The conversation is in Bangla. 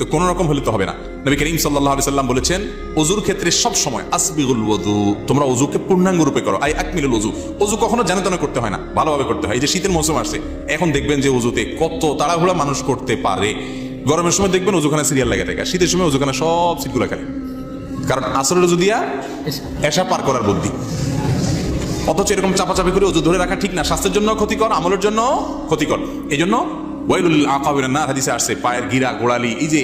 তো কোনো রকম হলে তো হবে না। নবী করিম সাল্লাহ আলি সাল্লাম বলেছেন অজুর ক্ষেত্রে সব সময় আসবিগুল ওযু, তোমরা অজুকে পূর্ণাঙ্গ রূপে করো। আই আকমিলুল অজু অজু কখনো জানে তেন করতে হয় না, ভালোভাবে করতে হয়। এই যে শীতের মৌসুম আসছে, এখন দেখবেন যে অজুতে কত তাড়াহুড়া মানুষ করতে পারে। গরমের সময় দেখবেন অজুখানা সিরিয়াল লাগে থাকে, শীতের সময় অজুখানা সব সিটগুলো খালি। কারণ আসরের অজু দিয়া এসা পার করার বুদ্ধি। অথচ এরকম চাপাচাপি করে অজু ধরে রাখা ঠিক না। স্বাস্থ্যের জন্য ক্ষতিকর, আমলের জন্য ক্ষতিকর। এই জন্য ওয়াইলুল আকাবির না হাদিসে আসছে পায়ের গিরা গোড়ালি এই যে